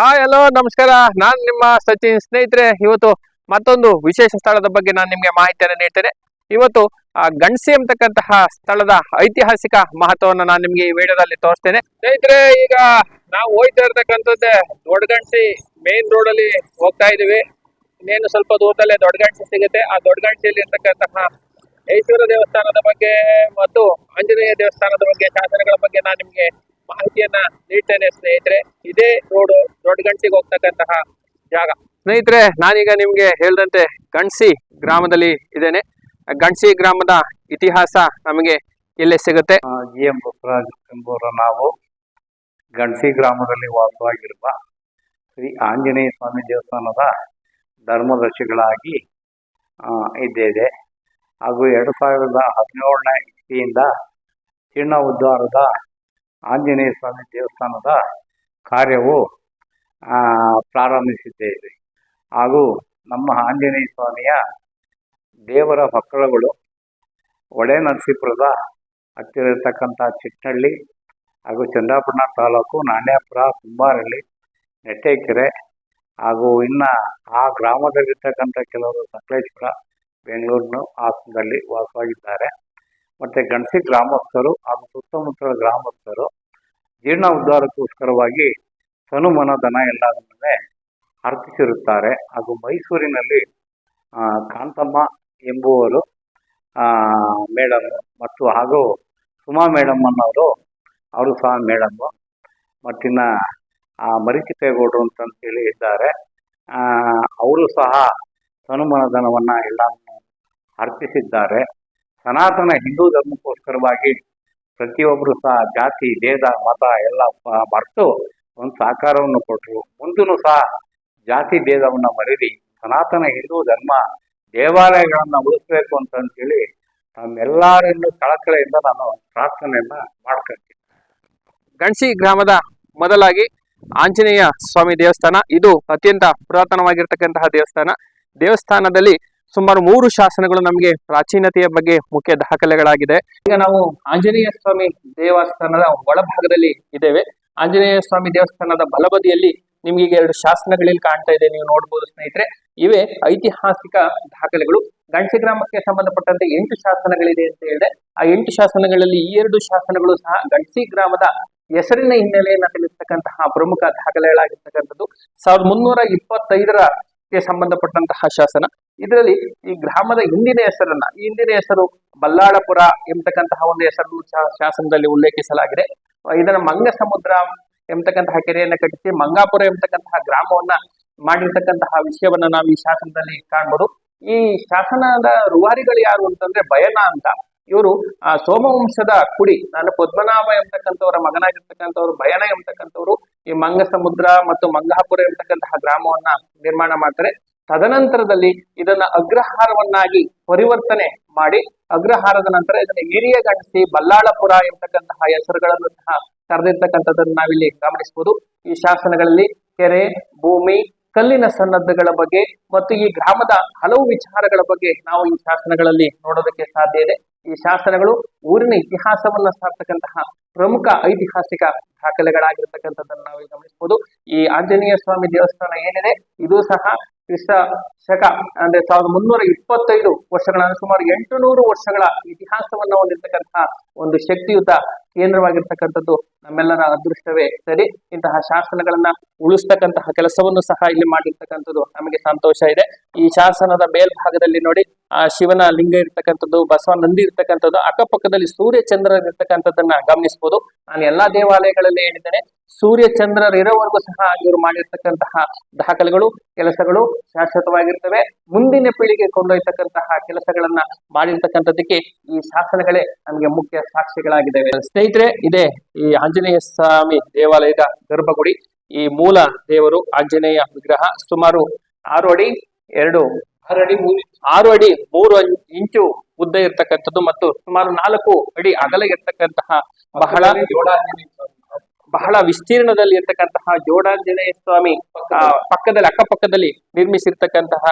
Hi hello ನಮಸ್ಕಾರ. ನಾನು ನಿಮ್ಮ ಸಚಿನ್ ಸ್ನೇಹಿತರೆ. ಇವತ್ತು ಮತ್ತೊಂದು ವಿಶೇಷ ಸ್ಥಳದ ಬಗ್ಗೆ ನಾನು ನಿಮಗೆ ಮಾಹಿತಿಯನ್ನು ನೀಡ್ತೇನೆ. ಇವತ್ತು, ಆ, ಗಣಸಿ ಎಂಬತಕ್ಕಂತಹ ಸ್ಥಳದ ಐತಿಹಾಸಿಕ ಮಹತ್ವವನ್ನು ನಾನು ನಿಮಗೆ ಈ ವಿಡಿಯೋದಲ್ಲಿ ತೋರಿಸ್ತೇನೆ. ಸ್ನೇಹಿತರೆ, ಈಗ ನಾವು ಹೋಯ್ತಾ ಇರ್ತಕ್ಕಂಥದ್ದೇ ದೊಡ್ಡ ಗಣಸಿ ಮೇನ್ ರೋಡ್ ಅಲ್ಲಿ ಹೋಗ್ತಾ ಇದೀವಿ ಇನ್ನೇನು ಸ್ವಲ್ಪ ದೂರದಲ್ಲೇ ದೊಡ್ಡ ಗಣಸಿ ಸಿಗುತ್ತೆ. ಆ ದೊಡ್ಡ ಗಣಸಿಯಲ್ಲಿ ಇರ್ತಕ್ಕಂತಹ ಈಶ್ವರ ದೇವಸ್ಥಾನದ ಬಗ್ಗೆ ಮತ್ತು ಆಂಜನೇಯ ದೇವಸ್ಥಾನದ ಬಗ್ಗೆ ಶಾಸನಗಳ ಬಗ್ಗೆ ನಾನು ನಿಮ್ಗೆ ಮಾಹಿತಿಯನ್ನ ನೀಡ್ತೇನೆ ಸ್ನೇಹಿತರೆ. ಇದೇ ರೋಡು ದೊಡ್ಡ ಗಂಟಿಗೆ ಹೋಗ್ತಕ್ಕಂತಹ ಜಾಗ. ಸ್ನೇಹಿತರೆ, ನಾನೀಗ ನಿಮ್ಗೆ ಹೇಳಿದಂತೆ ಗಣಸಿ ಗ್ರಾಮದಲ್ಲಿ ಇದ್ದೇನೆ. ಗಣಸಿ ಗ್ರಾಮದ ಇತಿಹಾಸ ನಮಗೆ ಎಲ್ಲಿ ಸಿಗುತ್ತೆ. ಜಿ ಎಂ ಬಸವರಾಜ್ ಎಂಬುವರ ನಾವು ಗಣಸಿ ಗ್ರಾಮದಲ್ಲಿ ವಾಸವಾಗಿರುವ ಶ್ರೀ ಆಂಜನೇಯ ಸ್ವಾಮಿ ದೇವಸ್ಥಾನದ ಧರ್ಮದರ್ಶಿಗಳಾಗಿ ಇದ್ದೇವೆ. ಹಾಗೂ ಎರಡು ಸಾವಿರದ ಹದಿನೇಳನೇ ಇಸ್ವಿಯಿಂದ ಚಿನ್ನ ಉದ್ಧಾರದ ಆಂಜನೇಯ ಸ್ವಾಮಿ ದೇವಸ್ಥಾನದ ಕಾರ್ಯವು ಪ್ರಾರಂಭಿಸಿದ್ದೇವೆ. ಹಾಗೂ ನಮ್ಮ ಆಂಜನೇಯ ಸ್ವಾಮಿಯ ದೇವರ ಮಕ್ಕಳುಗಳು ಒಡೆ ನರಸೀಪುರದ ಹತ್ತಿರ ಇರತಕ್ಕಂಥ ಚಿಟ್ನಳ್ಳಿ ಹಾಗೂ ಚಂದ್ರಾಪಟ್ಟಣ ತಾಲೂಕು ನಾಣ್ಯಾಪುರ ಕುಂಬಾರಳ್ಳಿ ನೆಟ್ಟೇಕೆರೆ ಹಾಗೂ ಇನ್ನು ಆ ಗ್ರಾಮದಲ್ಲಿರ್ತಕ್ಕಂಥ ಕೆಲವರು ಸಕಲೇಶ್ವರ ಬೆಂಗಳೂರಿನ ಹಾಸನದಲ್ಲಿ ವಾಸವಾಗಿದ್ದಾರೆ. ಮತ್ತು ಗಣಸಿ ಗ್ರಾಮಸ್ಥರು ಹಾಗೂ ಸುತ್ತಮುತ್ತಲ ಗ್ರಾಮಸ್ಥರು ಜೀರ್ಣ ಉದ್ಧಾರಕ್ಕೋಸ್ಕರವಾಗಿ ತನುಮನ ದನ ಎಲ್ಲದನ್ನೇ ಅರ್ಪಿಸಿರುತ್ತಾರೆ. ಹಾಗೂ ಮೈಸೂರಿನಲ್ಲಿ ಕಾಂತಮ್ಮ ಎಂಬುವರು ಮೇಡಮ್ ಮತ್ತು ಹಾಗೂ ಸುಮಾ ಮೇಡಮ್ ಅನ್ನೋರು ಅವರು ಸಹ ಮೇಡಮ್ಮು ಮತ್ತಿನ್ನ ಮರಿಚಿಪೇಗೌಡರು ಅಂತಂತೇಳಿ ಇದ್ದಾರೆ. ಅವರು ಸಹ ತನುಮನಧನವನ್ನು ಎಲ್ಲ ಅರ್ಪಿಸಿದ್ದಾರೆ. ಸನಾತನ ಹಿಂದೂ ಧರ್ಮಕ್ಕೋಸ್ಕರವಾಗಿ ಪ್ರತಿಯೊಬ್ಬರು ಸಹ ಜಾತಿ, ಭೇದ, ಮತ ಎಲ್ಲ ಮರೆತು ಒಂದು ಸಹಕಾರವನ್ನು ಕೊಟ್ಟರು. ಮುಂದೂ ಸಹ ಜಾತಿ, ಭೇದವನ್ನು ಮರೀರಿ. ಸನಾತನ ಹಿಂದೂ ಧರ್ಮ ದೇವಾಲಯಗಳನ್ನು ಉಳಿಸ್ಬೇಕು ಅಂತಂತೇಳಿ ನಮ್ಮೆಲ್ಲರನ್ನು ಕಳಕಳೆಯಿಂದ ನಾನು ಪ್ರಾರ್ಥನೆಯನ್ನ ಮಾಡ್ಕೊಳ್ತೀನಿ ಗಣಸಿ ಗ್ರಾಮದ ಮೊದಲಾಗಿ ಆಂಜನೇಯ ಸ್ವಾಮಿ ದೇವಸ್ಥಾನ. ಇದು ಅತ್ಯಂತ ಪುರಾತನವಾಗಿರ್ತಕ್ಕಂತಹ ದೇವಸ್ಥಾನ. ದೇವಸ್ಥಾನದಲ್ಲಿ ಸುಮಾರು ಮೂರು ಶಾಸನಗಳು ನಮಗೆ ಪ್ರಾಚೀನತೆಯ ಬಗ್ಗೆ ಮುಖ್ಯ ದಾಖಲೆಗಳಾಗಿದೆ. ಈಗ ನಾವು ಆಂಜನೇಯ ಸ್ವಾಮಿ ದೇವಸ್ಥಾನದ ಒಳಭಾಗದಲ್ಲಿ ಇದ್ದೇವೆ. ಆಂಜನೇಯ ಸ್ವಾಮಿ ದೇವಸ್ಥಾನದ ಬಲಬದಿಯಲ್ಲಿ ನಿಮ್ಗೆ ಈಗ ಎರಡು ಶಾಸನಗಳಲ್ಲಿ ಕಾಣ್ತಾ ಇದೆ, ನೀವು ನೋಡ್ಬೋದು ಸ್ನೇಹಿತರೆ. ಇವೆ ಐತಿಹಾಸಿಕ ದಾಖಲೆಗಳು. ಗಣಸಿ ಗ್ರಾಮಕ್ಕೆ ಸಂಬಂಧಪಟ್ಟಂತೆ ಎಂಟು ಶಾಸನಗಳಿದೆ ಅಂತ ಹೇಳಿದೆ ಆ ಎಂಟು ಶಾಸನಗಳಲ್ಲಿ ಈ ಎರಡು ಶಾಸನಗಳು ಸಹ ಗಣಸಿ ಗ್ರಾಮದ ಹೆಸರಿನ ಹಿನ್ನೆಲೆಯನ್ನ ತಿಳಿಸ್ತಕ್ಕಂತಹ ಪ್ರಮುಖ ದಾಖಲೆಗಳಾಗಿರ್ತಕ್ಕಂಥದ್ದು. ಸಾವಿರದ ಮುನ್ನೂರ ಇಪ್ಪತ್ತೈದರ ಸಂಬಂಧಪಟ್ಟಂತಹ ಶಾಸನ. ಇದರಲ್ಲಿ ಈ ಗ್ರಾಮದ ಹಿಂದಿನ ಹೆಸರನ್ನ, ಈ ಹಿಂದಿನ ಹೆಸರು ಬಲ್ಲಾಳಪುರ ಎಂಬತಕ್ಕಂತಹ ಒಂದು ಹೆಸರನ್ನು ಶಾಸನದಲ್ಲಿ ಉಲ್ಲೇಖಿಸಲಾಗಿದೆ. ಇದನ್ನ ಮಂಗ ಸಮುದ್ರ ಎಂಬತಕ್ಕಂತಹ ಕೆರೆಯನ್ನ ಕಟ್ಟಿಸಿ, ಮಂಗಾಪುರ ಎಂಬತಕ್ಕಂತಹ ಗ್ರಾಮವನ್ನ ಮಾಡಿರ್ತಕ್ಕಂತಹ ವಿಷಯವನ್ನ ನಾವು ಈ ಶಾಸನದಲ್ಲಿ ಕಾಣ್ಬೋದು. ಈ ಶಾಸನದ ರೂವಾರಿಗಳು ಯಾರು ಅಂತಂದ್ರೆ ಬಯನ ಅಂತ. ಇವರು, ಆ, ಸೋಮವಂಶದ ಕುಡಿ, ನಾನು ಪದ್ಮನಾಭ ಎಂಬತಕ್ಕಂಥವರ ಮಗನಾಗಿರ್ತಕ್ಕಂಥವ್ರು ಬಯನ ಎಂಬತಕ್ಕಂಥವ್ರು ಈ ಮಂಗ ಸಮುದ್ರ ಮತ್ತು ಮಂಗಾಪುರ ಎಂಬತಕ್ಕಂತಹ ಗ್ರಾಮವನ್ನ ನಿರ್ಮಾಣ ಮಾಡ್ತಾರೆ. ತದನಂತರದಲ್ಲಿ ಇದನ್ನ ಅಗ್ರಹಾರವನ್ನಾಗಿ ಪರಿವರ್ತನೆ ಮಾಡಿ, ಅಗ್ರಹಾರದ ನಂತರ ಇದನ್ನ ಹಿರಿಯ ಗಣಿಸಿ ಬಲ್ಲಾಳಪುರ ಎಂಬತಕ್ಕಂತಹ ಹೆಸರುಗಳನ್ನು ಸಹ ಕರೆದಿರ್ತಕ್ಕಂಥದ್ದನ್ನು ನಾವಿಲ್ಲಿ ಗಮನಿಸಬಹುದು. ಈ ಶಾಸನಗಳಲ್ಲಿ ಕೆರೆ, ಭೂಮಿ, ಕಲ್ಲಿನ ಸನ್ನದ್ಧಗಳ ಬಗ್ಗೆ ಮತ್ತು ಈ ಗ್ರಾಮದ ಹಲವು ವಿಚಾರಗಳ ಬಗ್ಗೆ ನಾವು ಈ ಶಾಸನಗಳಲ್ಲಿ ನೋಡೋದಕ್ಕೆ ಸಾಧ್ಯ ಇದೆ. ಈ ಶಾಸನಗಳು ಊರಿನ ಇತಿಹಾಸವನ್ನ ಸಾರ್ತಕ್ಕಂತಹ ಪ್ರಮುಖ ಐತಿಹಾಸಿಕ ದಾಖಲೆಗಳಾಗಿರ್ತಕ್ಕಂಥದ್ದನ್ನು ನಾವು ಗಮನಿಸಬಹುದು. ಈ ಆಂಜನೇಯ ಸ್ವಾಮಿ ದೇವಸ್ಥಾನ ಏನಿದೆ, ಇದು ಸಹ ಕ್ರಿಸ್ತ ಶಕ, ಅಂದ್ರೆ ಸಾವಿರದ ಮುನ್ನೂರ ಇಪ್ಪತ್ತೈದು ವರ್ಷಗಳ ಸುಮಾರು ಎಂಟು ನೂರು ವರ್ಷಗಳ ಇತಿಹಾಸವನ್ನು ಹೊಂದಿರತಕ್ಕಂತಹ ಒಂದು ಶಕ್ತಿಯುತ ಕೇಂದ್ರವಾಗಿರ್ತಕ್ಕಂಥದ್ದು ನಮ್ಮೆಲ್ಲರ ಅದೃಷ್ಟವೇ. ಸರಿ, ಇಂತಹ ಶಾಸನಗಳನ್ನ ಉಳಿಸ್ತಕ್ಕಂತಹ ಕೆಲಸವನ್ನು ಸಹ ಇಲ್ಲಿ ಮಾಡಿರ್ತಕ್ಕಂಥದ್ದು ನಮಗೆ ಸಂತೋಷ ಇದೆ. ಈ ಶಾಸನದ ಮೇಲ್ಭಾಗದಲ್ಲಿ ನೋಡಿ, ಆ ಶಿವನ ಲಿಂಗ ಇರ್ತಕ್ಕಂಥದ್ದು ಬಸವ ನಂದಿ ಇರ್ತಕ್ಕಂಥದ್ದು, ಅಕ್ಕಪಕ್ಕದಲ್ಲಿ ಸೂರ್ಯ ಚಂದ್ರ ಇರ್ತಕ್ಕಂಥದ್ದನ್ನ ಗಮನಿಸಬಹುದು ನಾನು ಎಲ್ಲಾ ದೇವಾಲಯಗಳಲ್ಲಿ ಹೇಳಿದ್ದೇನೆ ಸೂರ್ಯ ಚಂದ್ರರು ಇರೋವರೆಗೂ ಸಹ ಇವರು ಮಾಡಿರ್ತಕ್ಕಂತಹ ದಾಖಲೆಗಳು, ಕೆಲಸಗಳು ಶಾಶ್ವತವಾಗಿರ್ತವೆ. ಮುಂದಿನ ಪೀಳಿಗೆ ಕೊಂಡೊಯ್ತಕ್ಕಂತಹ ಕೆಲಸಗಳನ್ನ ಮಾಡಿರ್ತಕ್ಕಂಥದ್ದಕ್ಕೆ ಈ ಶಾಸನಗಳೇ ನಮಗೆ ಮುಖ್ಯ ಸಾಕ್ಷಿಗಳಾಗಿದ್ದಾವೆ. ಸ್ನೇಹಿತರೆ, ಇದೆ ಈ ಆಂಜನೇಯ ಸ್ವಾಮಿ ದೇವಾಲಯದ ಗರ್ಭಗುಡಿ, ಈ ಮೂಲ ದೇವರು ಆಂಜನೇಯ ವಿಗ್ರಹ ಸುಮಾರು ಆರು ಅಡಿ, ಎರಡು ಆರು ಅಡಿ ಆರು ಅಡಿ ಮೂರು ಇಂಚು ಉದ್ದ ಇರ್ತಕ್ಕಂಥದ್ದು ಮತ್ತು ಸುಮಾರು ನಾಲ್ಕು ಅಡಿ ಅಗಲ ಇರ್ತಕ್ಕಂತಹ ಬಹಳ ಬಹಳ ವಿಸ್ತೀರ್ಣದಲ್ಲಿ ಇರ್ತಕ್ಕಂತಹ ಜೋಡಾಂಜನೇಯ ಸ್ವಾಮಿ ಪಕ್ಕದಲ್ಲಿ, ಅಕ್ಕಪಕ್ಕದಲ್ಲಿ ನಿರ್ಮಿಸಿರ್ತಕ್ಕಂತಹ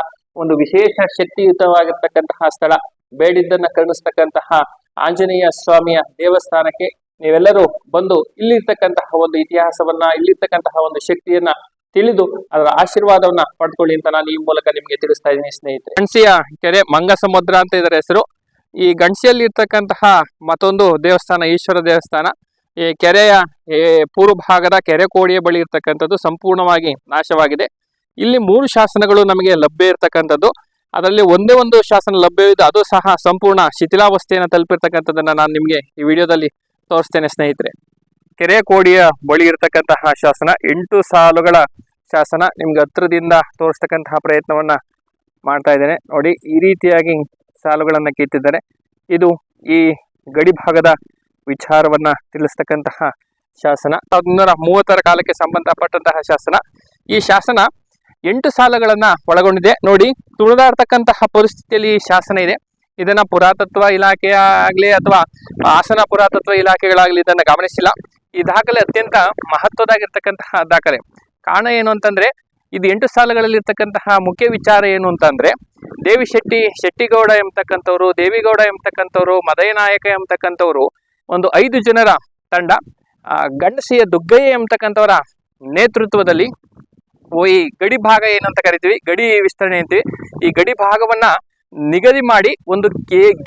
ಒಂದು ವಿಶೇಷ ಶಕ್ತಿಯುತವಾಗಿರ್ತಕ್ಕಂತಹ ಸ್ಥಳ, ಬೇಡಿದ್ದನ್ನ ಕರುಣಿಸ್ತಕ್ಕಂತಹ ಆಂಜನೇಯ ಸ್ವಾಮಿಯ ದೇವಸ್ಥಾನಕ್ಕೆ ನೀವೆಲ್ಲರೂ ಬಂದು ಇಲ್ಲಿರ್ತಕ್ಕಂತಹ ಒಂದು ಇತಿಹಾಸವನ್ನ, ಇಲ್ಲಿರ್ತಕ್ಕಂತಹ ಒಂದು ಶಕ್ತಿಯನ್ನ ತಿಳಿದು ಅದರ ಆಶೀರ್ವಾದವನ್ನ ಪಡ್ಕೊಳ್ಳಿ ಅಂತ ನಾನು ಈ ಮೂಲಕ ನಿಮ್ಗೆ ತಿಳಿಸ್ತಾ ಇದ್ದೀನಿ, ಸ್ನೇಹಿತರೆ. ಗಣಸಿಯ ಕೆರೆ ಮಂಗ ಸಮುದ್ರ ಅಂತ ಇದರ ಹೆಸರು. ಈ ಗಣಸಿಯಲ್ಲಿ ಇರ್ತಕ್ಕಂತಹ ಮತ್ತೊಂದು ದೇವಸ್ಥಾನ, ಈಶ್ವರ ದೇವಸ್ಥಾನ. ಈ ಕೆರೆಯ ಪೂರ್ವ ಭಾಗದ ಕೆರೆ ಕೋಡಿಯ ಬಳಿ ಇರ್ತಕ್ಕಂಥದ್ದು ಸಂಪೂರ್ಣವಾಗಿ ನಾಶವಾಗಿದೆ. ಇಲ್ಲಿ ಮೂರು ಶಾಸನಗಳು ನಮಗೆ ಲಭ್ಯ ಇರತಕ್ಕಂಥದ್ದು. ಅದರಲ್ಲಿ ಒಂದೇ ಒಂದು ಶಾಸನ ಲಭ್ಯವಿದ್ದು ಅದು ಸಹ ಸಂಪೂರ್ಣ ಶಿಥಿಲಾವಸ್ಥೆಯನ್ನು ತಲುಪಿರ್ತಕ್ಕಂಥದ್ದನ್ನು ನಾನು ನಿಮಗೆ ಈ ವಿಡಿಯೋದಲ್ಲಿ ತೋರಿಸ್ತೇನೆ ಸ್ನೇಹಿತರೆ. ಕೆರೆ ಕೋಡಿಯ ಬಳಿ ಇರತಕ್ಕಂತಹ ಶಾಸನ, ಎಂಟು ಸಾಲುಗಳ ಶಾಸನ ನಿಮ್ಗೆ ಹತ್ರದಿಂದ ತೋರಿಸ್ತಕ್ಕಂತಹ ಪ್ರಯತ್ನವನ್ನ ಮಾಡ್ತಾ ಇದ್ದೇನೆ. ನೋಡಿ, ಈ ರೀತಿಯಾಗಿ ಸಾಲುಗಳನ್ನು ಕಿತ್ತಿದ್ದಾರೆ. ಇದು ಈ ಗಡಿ ಭಾಗದ ವಿಚಾರವನ್ನ ತಿಳಿಸ್ತಕ್ಕಂತಹ ಶಾಸನ. ಸಾವಿರದ ಮೂವತ್ತರ ಕಾಲಕ್ಕೆ ಸಂಬಂಧಪಟ್ಟಂತಹ ಶಾಸನ. ಈ ಶಾಸನ ಎಂಟು ಸಾಲಗಳನ್ನ ಒಳಗೊಂಡಿದೆ. ನೋಡಿ ತುಳಿದಾಡ್ತಕ್ಕಂತಹ ಪರಿಸ್ಥಿತಿಯಲ್ಲಿ ಶಾಸನ ಇದೆ. ಇದನ್ನ ಪುರಾತತ್ವ ಇಲಾಖೆ ಆಗ್ಲಿ ಅಥವಾ ಹಾಸನ ಪುರಾತತ್ವ ಇಲಾಖೆಗಳಾಗ್ಲಿ ಇದನ್ನ ಗಮನಿಸಿಲ್ಲ. ಈ ದಾಖಲೆ ಅತ್ಯಂತ ಮಹತ್ವದಾಗಿರ್ತಕ್ಕಂತಹ ದಾಖಲೆ. ಕಾರಣ ಏನು ಅಂತಂದ್ರೆ, ಇದು ಎಂಟು ಸಾಲಗಳಲ್ಲಿ ಇರ್ತಕ್ಕಂತಹ ಮುಖ್ಯ ವಿಚಾರ ಏನು ಅಂತಂದ್ರೆ ದೇವಿ ಶೆಟ್ಟಿ ಶೆಟ್ಟಿಗೌಡ ಎಂಬತಕ್ಕಂಥವ್ರು, ದೇವಿಗೌಡ ಎಂಬತಕ್ಕಂಥವ್ರು ಮದಯ ನಾಯಕ ಎಂಬತಕ್ಕಂಥವ್ರು ಒಂದು ಐದು ಜನರ ತಂಡ. ಗಂಡಸಿಯ ದುಗ್ಗಯ್ಯ ಎಂಬತಕ್ಕಂಥವರ ನೇತೃತ್ವದಲ್ಲಿ ಈ ಗಡಿ ಭಾಗ ಏನಂತ ಕರಿತೀವಿ? ಗಡಿ ವಿಸ್ತರಣೆ ಅಂತೀವಿ. ಈ ಗಡಿ ಭಾಗವನ್ನ ನಿಗದಿ ಮಾಡಿ ಒಂದು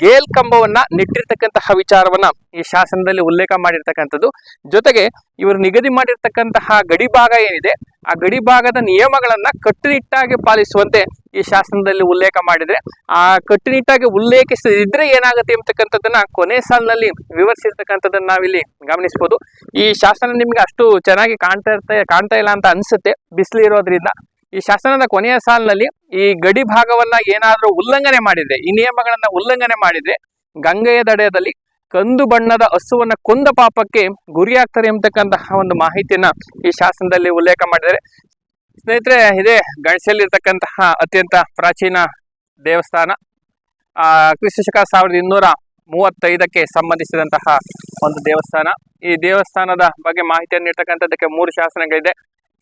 ಗೇಲ್ ಕಂಬವನ್ನ ನೆಟ್ಟಿರ್ತಕ್ಕಂತಹ ವಿಚಾರವನ್ನ ಈ ಶಾಸನದಲ್ಲಿ ಉಲ್ಲೇಖ ಮಾಡಿರ್ತಕ್ಕಂಥದ್ದು. ಜೊತೆಗೆ ಇವರು ನಿಗದಿ ಮಾಡಿರ್ತಕ್ಕಂತಹ ಗಡಿ ಭಾಗ ಏನಿದೆ, ಆ ಗಡಿ ಭಾಗದ ನಿಯಮಗಳನ್ನ ಕಟ್ಟುನಿಟ್ಟಾಗಿ ಪಾಲಿಸುವಂತೆ ಈ ಶಾಸನದಲ್ಲಿ ಉಲ್ಲೇಖ ಮಾಡಿದ್ರೆ, ಆ ಕಟ್ಟುನಿಟ್ಟಾಗಿ ಉಲ್ಲೇಖಿಸದಿದ್ರೆ ಏನಾಗುತ್ತೆ ಎಂಬತಕ್ಕಂಥದ್ದನ್ನ ಕೊನೆ ಸಾಲಿನಲ್ಲಿ ವಿವರಿಸಿರ್ತಕ್ಕಂಥದ್ದನ್ನ ನಾವಿಲ್ಲಿ ಗಮನಿಸಬಹುದು ಈ ಶಾಸನ ನಿಮ್ಗೆ ಅಷ್ಟು ಚೆನ್ನಾಗಿ ಕಾಣ್ತಾ ಇರ್ತಾ, ಕಾಣ್ತಾ ಇಲ್ಲ ಅಂತ ಅನ್ಸುತ್ತೆ, ಬಿಸಿಲು ಇರೋದ್ರಿಂದ. ಈ ಶಾಸನದ ಕೊನೆಯ ಸಾಲಿನಲ್ಲಿ ಈ ಗಡಿ ಭಾಗವನ್ನ ಏನಾದರೂ ಉಲ್ಲಂಘನೆ ಮಾಡಿದ್ರೆ, ಈ ನಿಯಮಗಳನ್ನ ಉಲ್ಲಂಘನೆ ಮಾಡಿದ್ರೆ, ಗಂಗೆಯ ದಡೆಯದಲ್ಲಿ ಕಂದು ಬಣ್ಣದ ಹಸುವನ್ನ ಕೊಂದ ಪಾಪಕ್ಕೆ ಗುರಿಯಾಗ್ತಾರೆ ಎಂಬತಕ್ಕಂತಹ ಒಂದು ಮಾಹಿತಿಯನ್ನ ಈ ಶಾಸನದಲ್ಲಿ ಉಲ್ಲೇಖ ಮಾಡಿದ್ದಾರೆ. ಸ್ನೇಹಿತರೆ, ಇದೇ ಗಣಸಲ್ಲಿರ್ತಕ್ಕಂತಹ ಅತ್ಯಂತ ಪ್ರಾಚೀನ ದೇವಸ್ಥಾನ. ಆ ಕ್ರಿಸ್ತಶಕ ಸಾವಿರದ ಇನ್ನೂರ ಮೂವತ್ತೈದಕ್ಕೆ ಸಂಬಂಧಿಸಿದಂತಹ ಒಂದು ದೇವಸ್ಥಾನ. ಈ ದೇವಸ್ಥಾನದ ಬಗ್ಗೆ ಮಾಹಿತಿಯನ್ನು ನೀಡ್ತಕ್ಕಂಥದ್ದಕ್ಕೆ ಮೂರು ಶಾಸನಗಳಿದೆ.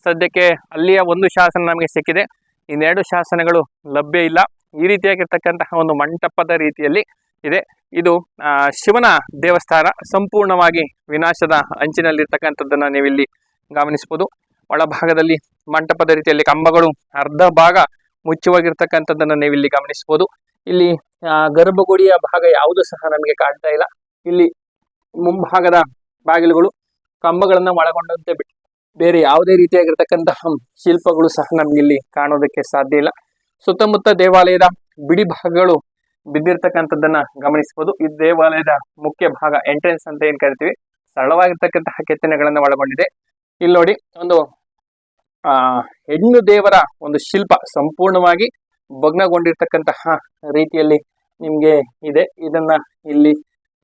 ಸದ್ಯಕ್ಕೆ ಅಲ್ಲಿಯ ಒಂದು ಶಾಸನ ನಮಗೆ ಸಿಕ್ಕಿದೆ. ಇನ್ನೆರಡು ಶಾಸನಗಳು ಲಭ್ಯ ಇಲ್ಲ. ಈ ರೀತಿಯಾಗಿರ್ತಕ್ಕಂತಹ ಒಂದು ಮಂಟಪದ ರೀತಿಯಲ್ಲಿ ಇದೆ. ಇದು ಶಿವನ ದೇವಸ್ಥಾನ ಸಂಪೂರ್ಣವಾಗಿ ವಿನಾಶದ ಅಂಚಿನಲ್ಲಿರ್ತಕ್ಕಂಥದ್ದನ್ನ ನೀವಿಲ್ಲಿ ಗಮನಿಸಬಹುದು. ಒಳಭಾಗದಲ್ಲಿ ಮಂಟಪದ ರೀತಿಯಲ್ಲಿ ಕಂಬಗಳು, ಅರ್ಧ ಭಾಗ ಮುಚ್ಚುವಾಗಿರ್ತಕ್ಕಂಥದ್ದನ್ನು ನೀವಿಲ್ಲಿ ಗಮನಿಸಬಹುದು. ಇಲ್ಲಿ ಗರ್ಭಗುಡಿಯ ಭಾಗ ಯಾವುದು ಸಹ ನಮಗೆ ಕಾಣ್ತಾ ಇಲ್ಲ. ಇಲ್ಲಿ ಮುಂಭಾಗದ ಬಾಗಿಲುಗಳು ಕಂಬಗಳನ್ನು ಒಳಗೊಂಡಂತೆ ಬಿಟ್ಟು ಬೇರೆ ಯಾವುದೇ ರೀತಿಯಾಗಿರ್ತಕ್ಕಂತಹ ಶಿಲ್ಪಗಳು ಸಹ ನಮ್ಗೆ ಇಲ್ಲಿ ಕಾಣೋದಕ್ಕೆ ಸಾಧ್ಯ ಇಲ್ಲ. ಸುತ್ತಮುತ್ತ ದೇವಾಲಯದ ಬಿಡಿ ಭಾಗಗಳು ಬಿದ್ದಿರ್ತಕ್ಕಂಥದ್ದನ್ನ ಗಮನಿಸಬಹುದು. ಈ ದೇವಾಲಯದ ಮುಖ್ಯ ಭಾಗ ಎಂಟ್ರೆನ್ಸ್ ಅಂತ ಏನ್ ಕರಿತೀವಿ? ಸರಳವಾಗಿರ್ತಕ್ಕಂತಹ ಕೆತ್ತನೆಗಳನ್ನ ಒಳಗೊಂಡಿದೆ. ಇಲ್ಲಿ ನೋಡಿ, ಒಂದು, ಆ, ಹೆಣ್ಣು ದೇವರ ಒಂದು ಶಿಲ್ಪ ಸಂಪೂರ್ಣವಾಗಿ ಭಗ್ನಗೊಂಡಿರ್ತಕ್ಕಂತಹ ರೀತಿಯಲ್ಲಿ ನಿಮ್ಗೆ ಇದೆ. ಇದನ್ನ ಇಲ್ಲಿ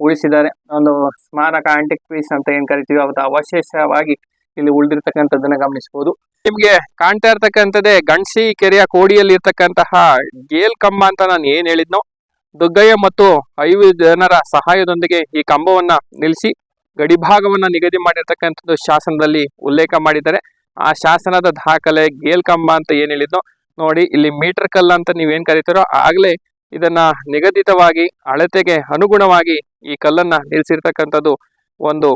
ಉಳಿಸಿದ್ದಾರೆ. ಒಂದು ಸ್ಮಾರಕ ಆಂಟಿಕ್ ಪೀಸ್ ಅಂತ ಏನ್ ಕರಿತೀವಿ? ಅವತ್ತು ಅವಶೇಷವಾಗಿ ಇಲ್ಲಿ ಉಳಿದಿರ್ತಕ್ಕಂಥದ್ದನ್ನ ಗಮನಿಸಬಹುದು ನಿಮ್ಗೆ ಕಾಣ್ತಾ ಇರ್ತಕ್ಕಂಥದ್ದೇ ಗಣಸಿ ಕೆರೆಯ ಕೋಡಿಯಲ್ಲಿ ಇರ್ತಕ್ಕಂತಹ ಗೇಲ್ ಕಂಬ ಅಂತ ನಾನು ಏನ್ ಹೇಳಿದ್ನೋ, ದುಗ್ಗಯ್ಯ ಮತ್ತು ಐದು ಜನರ ಸಹಾಯದೊಂದಿಗೆ ಈ ಕಂಬವನ್ನ ನಿಲ್ಲಿಸಿ ಗಡಿಭಾಗವನ್ನ ನಿಗದಿ ಮಾಡಿರ್ತಕ್ಕಂಥದ್ದು ಶಾಸನದಲ್ಲಿ ಉಲ್ಲೇಖ ಮಾಡಿದ್ದಾರೆ. ಆ ಶಾಸನದ ದಾಖಲೆ ಗೇಲ್ ಕಂಬ ಅಂತ ಏನ್ ಹೇಳಿದ್ನೋ, ನೋಡಿ ಇಲ್ಲಿ ಮೀಟರ್ ಕಲ್ಲ ಅಂತ ನೀವೇನ್ ಕರೀತಾರೋ ಆಗ್ಲೇ ಇದನ್ನ ನಿಗದಿತವಾಗಿ ಅಳತೆಗೆ ಅನುಗುಣವಾಗಿ ಈ ಕಲ್ಲನ್ನ ನಿಲ್ಲಿಸಿರ್ತಕ್ಕಂಥದ್ದು ಒಂದು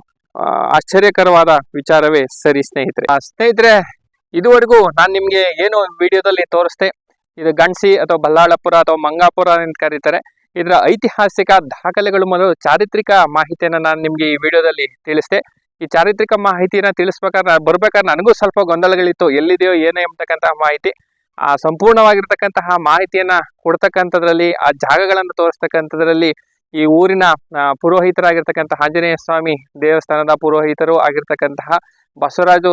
ಆಶ್ಚರ್ಯಕರವಾದ ವಿಚಾರವೇ ಸರಿ ಸ್ನೇಹಿತರೆ. ಸ್ನೇಹಿತರೆ, ಇದುವರೆಗೂ ನಾನು ನಿಮಗೆ ಏನು ವಿಡಿಯೋದಲ್ಲಿ ತೋರಿಸ್ದೆ, ಇದು ಗಣಸಿ ಅಥವಾ ಬಲ್ಲಾಳಪುರ ಅಥವಾ ಮಂಗಾಪುರ ಅಂತ ಕರೀತಾರೆ. ಇದರ ಐತಿಹಾಸಿಕ ದಾಖಲೆಗಳು ಮೊದಲು ಚಾರಿತ್ರಿಕ ಮಾಹಿತಿಯನ್ನು ನಾನು ನಿಮಗೆ ಈ ವಿಡಿಯೋದಲ್ಲಿ ತಿಳಿಸಿದೆ. ಈ ಚಾರಿತ್ರಿಕ ಮಾಹಿತಿನ ತಿಳಿಸ್ಬೇಕಾದ್ರೆ ಬರ್ಬೇಕಾದ್ರೆ ನನಗೂ ಸ್ವಲ್ಪ ಗೊಂದಲಗಳಿತ್ತು. ಎಲ್ಲಿದೆಯೋ, ಏನೇ ಎಂಬತಕ್ಕಂತಹ ಮಾಹಿತಿ. ಆ, ಸಂಪೂರ್ಣವಾಗಿರ್ತಕ್ಕಂತಹ ಮಾಹಿತಿಯನ್ನ ಕೊಡ್ತಕ್ಕಂಥದ್ರಲ್ಲಿ, ಆ ಜಾಗಗಳನ್ನು ತೋರಿಸ್ತಕ್ಕಂಥದ್ರಲ್ಲಿ ಈ ಊರಿನ ಪುರೋಹಿತರಾಗಿರ್ತಕ್ಕಂಥ ಆಂಜನೇಯ ಸ್ವಾಮಿ ದೇವಸ್ಥಾನದ ಪುರೋಹಿತರು ಆಗಿರ್ತಕ್ಕಂತಹ ಬಸವರಾಜು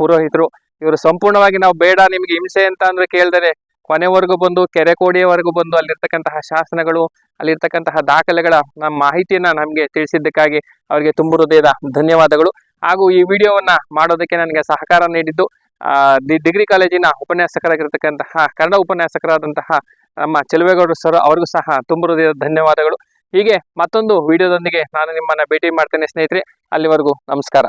ಪುರೋಹಿತರು, ಇವರು ಸಂಪೂರ್ಣವಾಗಿ ನಾವು ಬೇಡ ನಿಮ್ಗೆ ಹಿಂಸೆ ಅಂತ ಅಂದ್ರೆ ಕೇಳ್ದರೆ ಕೊನೆವರೆಗೂ ಬಂದು, ಕೆರೆ ಕೋಡಿಯವರೆಗೂ ಬಂದು ಅಲ್ಲಿರ್ತಕ್ಕಂತಹ ಶಾಸನಗಳು, ಅಲ್ಲಿರ್ತಕ್ಕಂತಹ ದಾಖಲೆಗಳ ನಮ್ಮ ಮಾಹಿತಿಯನ್ನ ನಮಗೆ ತಿಳಿಸಿದ್ದಕ್ಕಾಗಿ ಅವರಿಗೆ ತುಂಬ ಹೃದಯದ ಧನ್ಯವಾದಗಳು. ಹಾಗೂ ಈ ವಿಡಿಯೋವನ್ನ ಮಾಡೋದಕ್ಕೆ ನನಗೆ ಸಹಕಾರ ನೀಡಿದ್ದು ಡಿಗ್ರಿ ಕಾಲೇಜಿನ ಉಪನ್ಯಾಸಕರಾಗಿರ್ತಕ್ಕಂತಹ, ಕನ್ನಡ ಉಪನ್ಯಾಸಕರಾದಂತಹ ನಮ್ಮ ಚೆಲುವೇಗೌಡರು ಸರ್, ಅವ್ರಿಗೂ ಸಹ ತುಂಬ ಹೃದಯದ ಧನ್ಯವಾದಗಳು. ಹೀಗೆ ಮತ್ತೊಂದು ವಿಡಿಯೋದೊಂದಿಗೆ ನಾನು ನಿಮ್ಮನ್ನ ಭೇಟಿ ಮಾಡ್ತೇನೆ ಸ್ನೇಹಿತರೆ ಅಲ್ಲಿವರೆಗೂ ನಮಸ್ಕಾರ.